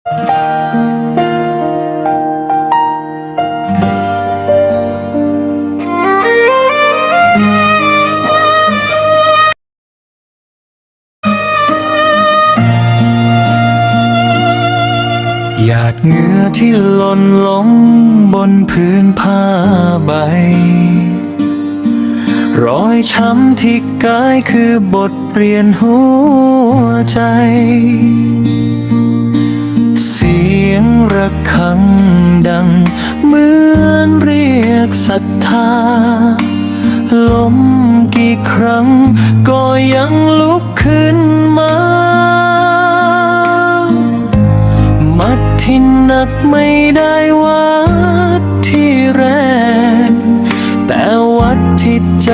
หยาดเหงื่อที่หล่นลงบนพื้นผ้าใบ รอยช้ำที่กายคือบทเรียนหัวใจ สียงระฆังดัง เหมือนเรียกศรัทธา ลมกี่ครั้ง ก็ยังลุกขึ้นมา มัดที่หนักไม่ได้วัดที่แรง แต่วัดที่ใจ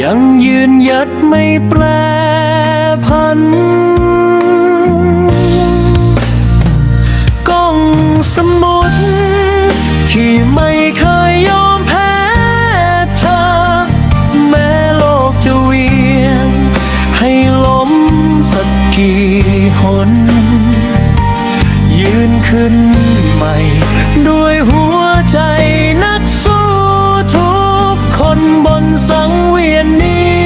ยังยืนยัดไม่แปรพัน ที่ไม่เคยยอมแพ้เธอ แม้โลกจะเวียน ให้ล้มสักกี่หน ยืนขึ้นใหม่ ด้วยหัวใจนักสู้ทุกคนบนสังเวียนนี้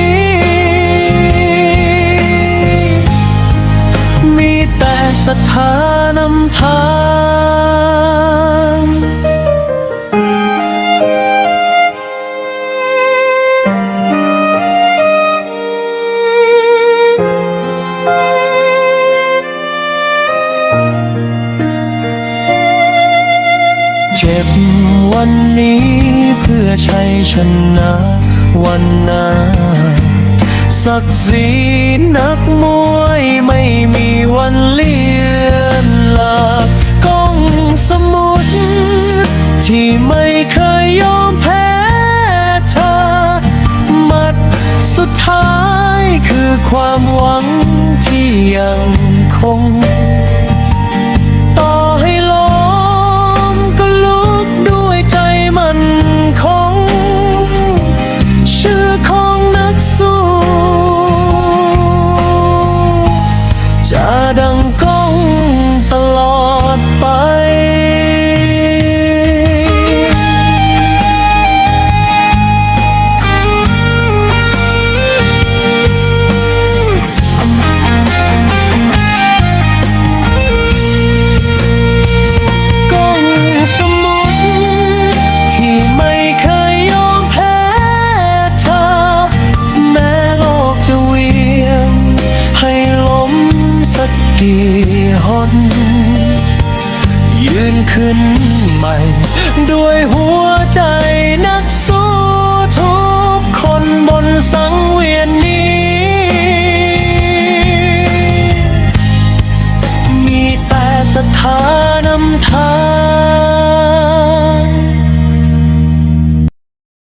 มีแต่ศรัทธานำทาง เจ็บวันนี้เพื่อชัยชนะวันหน้าศักดิ์ศรีนักมวยไม่มีวันเลือนลากก้องสมุทรที่ไม่เคยยอมแพ้เธอมัดสุดท้ายคือความหวังที่ยังคง ขึ้นใหม่ ด้วยหัวใจนักสู้ทุกคนบนสัง